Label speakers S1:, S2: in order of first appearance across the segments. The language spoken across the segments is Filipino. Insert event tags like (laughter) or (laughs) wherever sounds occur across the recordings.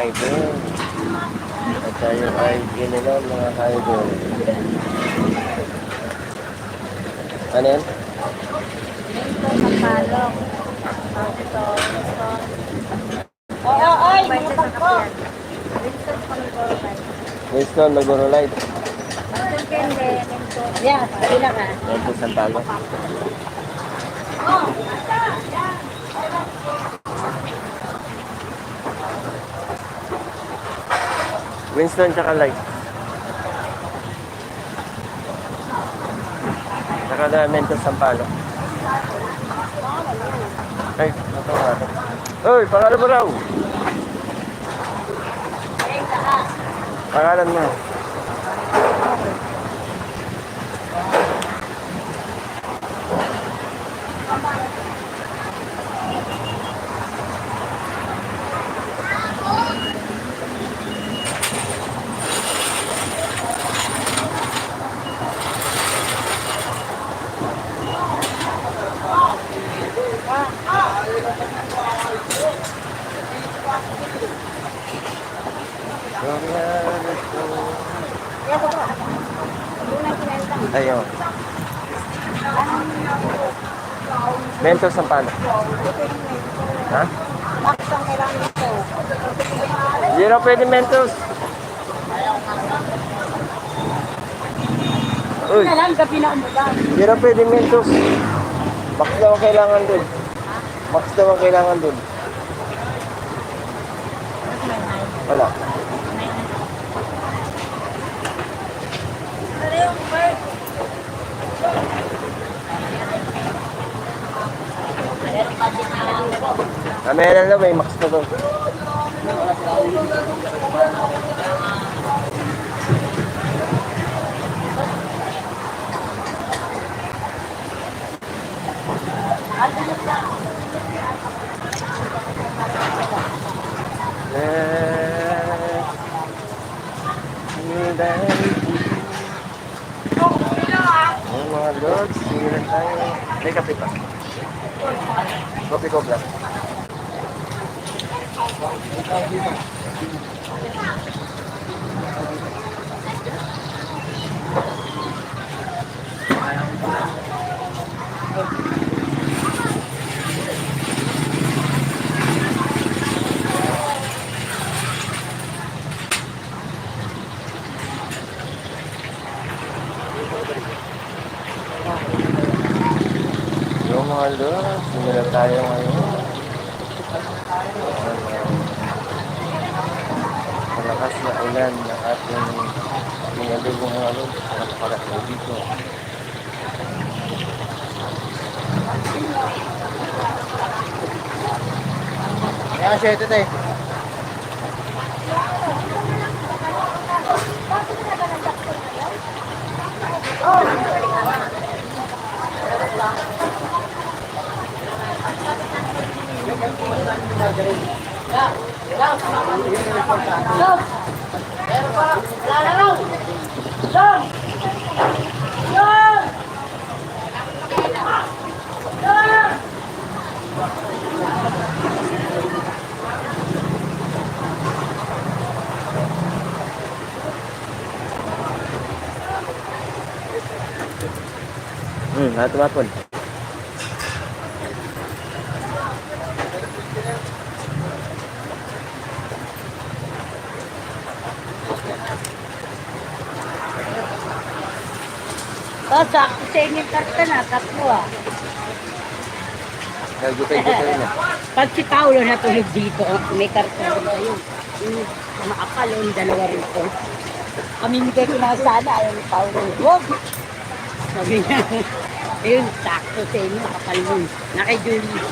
S1: idol. At tayo ay ginila mga idol. Ano yan?
S2: Kapalok. Oo, oy, mga pagko. Winston Pangorban.
S1: Winston Light.
S2: Winston Kende. Yeah, pila ka.
S1: Yan po Santalo. Winston tsaka Light. Tsaka na Mentos Sampalo. Ay, ito nga. Uy, pangalan mo raw. Pangalan mo. Ayun. Mentos Sampalo. Ha?
S2: Max ang kailangan nito.
S1: Hindi na pwede Mentos. Uy,
S2: Ito lang, gabi na umulan.
S1: hindi na pwede Mentos. Max daw ang kailangan dun. Max daw ang kailangan dun. Wala. Ah, meron na may Max na. Oh, mga lords, sige lang tayo. May kape pa. Kopi ko lang. Yung mga lords, sige lang tayo ngayon. Malakas na ulan ng ating pinalubong mga lords. Napakalakas dito. Kaya siya ito tayo. Hmm, nah tumapon.
S2: Oh, sakto sa inyong karta na, tatlo ah.
S1: Nagutay-gutay na. (laughs)
S2: Pag si Paolo natulog dito, may karta rin kayo. Yung maakal, yung dalawa rito. Kami hindi kayo kinasala, ayaw ni Paolo. Huwag! Sabi niya, (laughs) ayun, sakto sa inyo, makapal mo. Na kay Julie.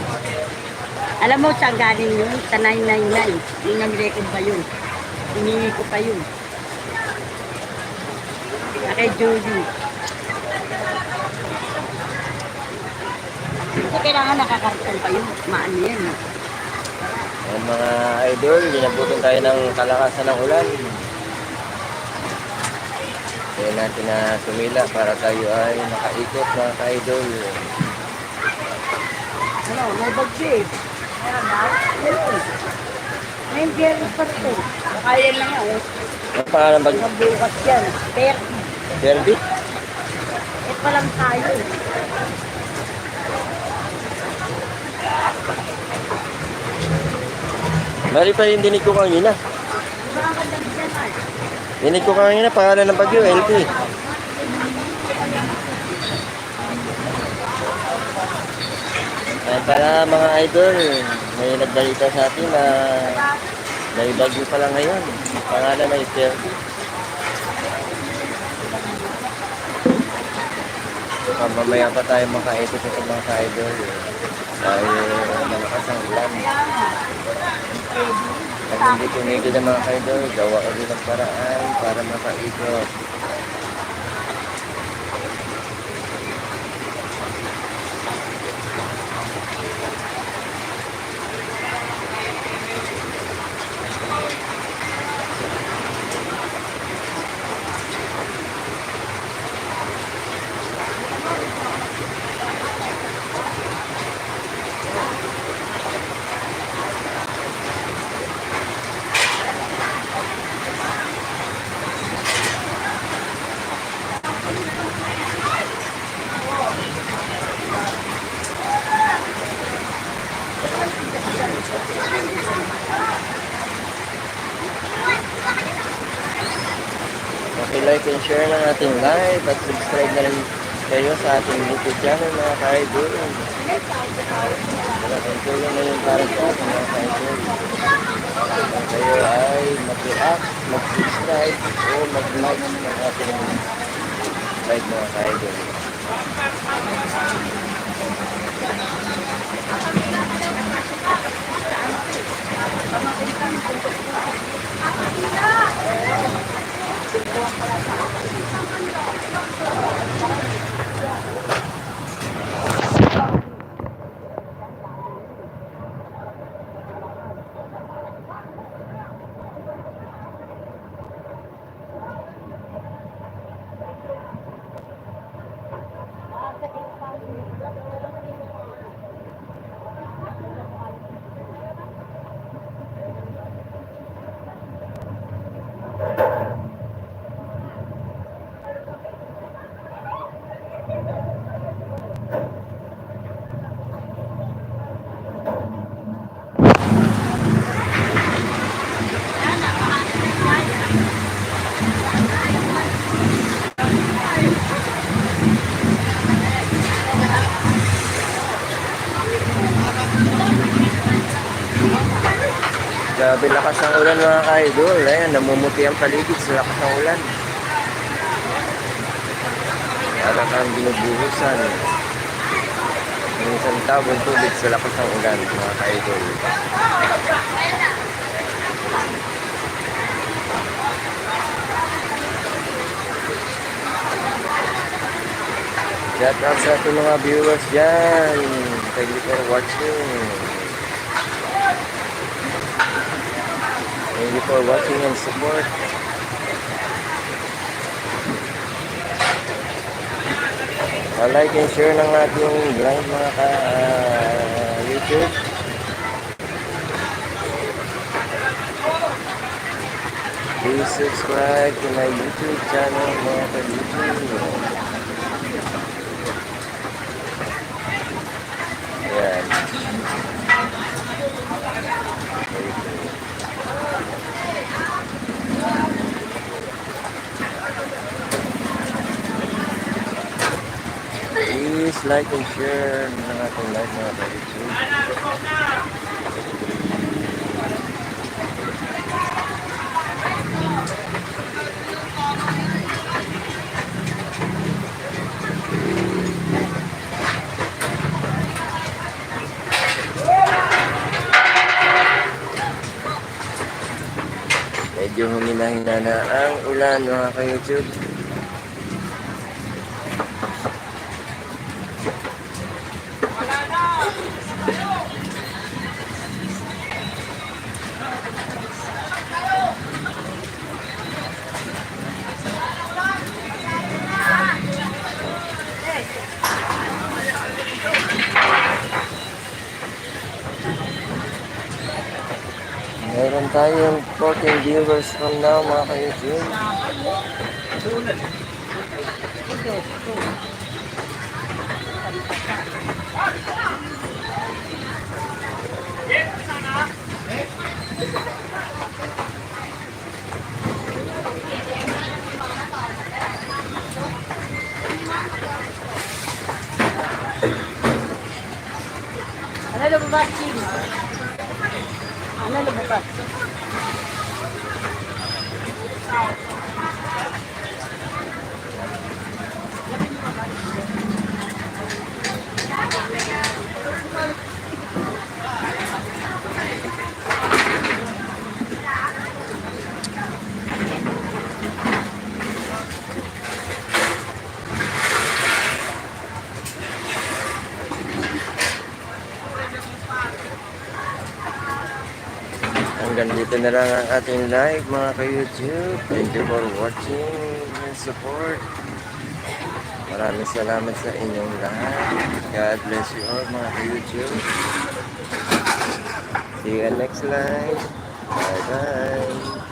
S2: Alam mo saan galing yun? Sa 999. Yung nag-record pa yun. Hiningi ko pa yun. Na kailangan nakakarton pa yun. Maano yan. eh.
S1: Ang mga idol, ginabutan tayo ng kalakasan ng ulan. Kaya natin na sumila para tayo ay makaikot mga ka-idol.
S2: Ano, may bagsi. Meron ba? Meron. May biyernes pa rin. Kaya na yan. oh.
S1: Ang pangalan ba?
S2: Mga bukas yan. Pero,
S1: Derby?
S2: eh pa lang tayo.
S1: Mali pa yung dinig ko kanina. Dinig ko kanina, pangalan ng bagyo, LP. Kaya pala mga idol, may nagbalita sa atin na may bagyo pala ngayon. Pangalan ay Derby. Ah, mamaya pa tayo makaikot ito mga idol. Dahil malakas ang ulan. Pag hindi tumigil ang mga idol, gawa rin ang paraan para makaikot. Like and share ng ating live at subscribe na rin kayo sa ating YouTube channel mga ka-idol. Malaking na yun para sa ating mga ka-idol. Kayo ay mag-react, mag-subscribe o mag-like ng ating live mga ka-idol. Grabe lakas ng ulan mga ka-idol. Ayan, namumuti ang paligid sa lakas ng ulan. Para kang binubuhusan. Isang tabong tubig sa lakas ng ulan mga ka-idol. Shout out sa ating mga viewers dyan. Thank you for watching. Thank you for watching and support. like and share ng ating live mga ka ah, YouTube. Please subscribe to my YouTube channel mga ka YouTube. Ayan. Please like and share ng ating live mga ka-YouTube. Medyo humina-hina na ang ulan mga ka-YouTube. Meron tayong 14 viewers from now mga ka-YouTube. Na lang ang ating live mga ka-YouTube. Thank you for watching and support. Maraming salamat sa inyong lahat. God bless you all mga ka-YouTube. See you next live. Bye bye.